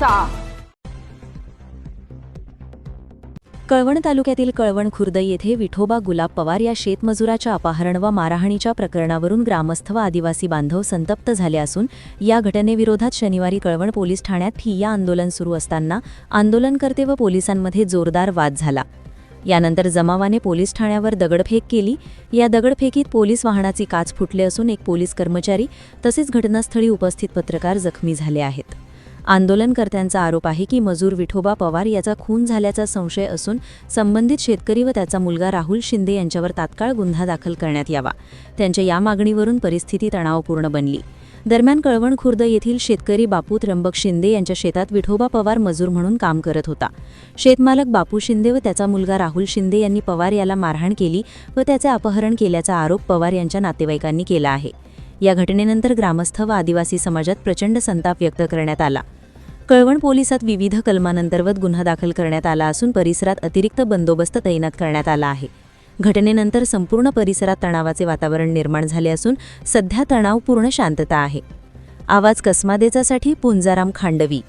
जनतेचा कळवण तालुक्यातील कळवण खुर्द येथे विठोबा गुलाब पवार या शेतमजुराच्या अपहरण व मारहाणीच्या प्रकरणावरून ग्रामस्थ व आदिवासी बांधव संतप्त झाले असून या घटनेविरोधात शनिवारी कळवण पोलीस ठाण्यात ठिय्या आंदोलन सुरू असताना आंदोलनकर्ते व पोलिसांमध्ये जोरदार वाद झाला. यानंतर जमावाने पोलीस ठाण्यावर दगडफेक केली. या दगडफेकीत पोलीस वाहनाची काच फुटले असून एक पोलीस कर्मचारी तसेच घटनास्थळी उपस्थित पत्रकार जखमी झाले आहेत. आंदोलनकर्त्यांचा आरोप आहे की मजूर विठोबा पवार याचा खून झाल्याचा संशय असून संबंधित शेतकरी व त्याचा मुलगा राहुल शिंदे यांच्यावर तात्काळ गुन्हा दाखल करण्यात यावा. त्यांच्या या मागणीवरून परिस्थिती तणावपूर्ण बनली. दरम्यान कळवण खुर्द येथील शेतकरी बापू त्र्यंबक शिंदे यांच्या शेतात विठोबा पवार मजूर म्हणून काम करत होता. शेतमालक बापू शिंदे व त्याचा मुलगा राहुल शिंदे यांनी पवार याला मारहाण केली व त्याचे अपहरण केल्याचा आरोप पवार यांच्या नातेवाईकांनी केला आहे. या घटनेनंतर ग्रामस्थ व आदिवासी समाजात प्रचंड संताप व्यक्त करण्यात आला. कळवण पोलिसात विविध कलमांतर्गत गुन्हा दाखल करण्यात आला असून परिसरात अतिरिक्त बंदोबस्त तैनात करण्यात आला आहे. घटनेनंतर संपूर्ण परिसरात तणावाचे वातावरण निर्माण झाले असून सध्या तणावपूर्ण शांतता आहे. आवाज कस्मादेचासाठी पुंजाराम खांडवी.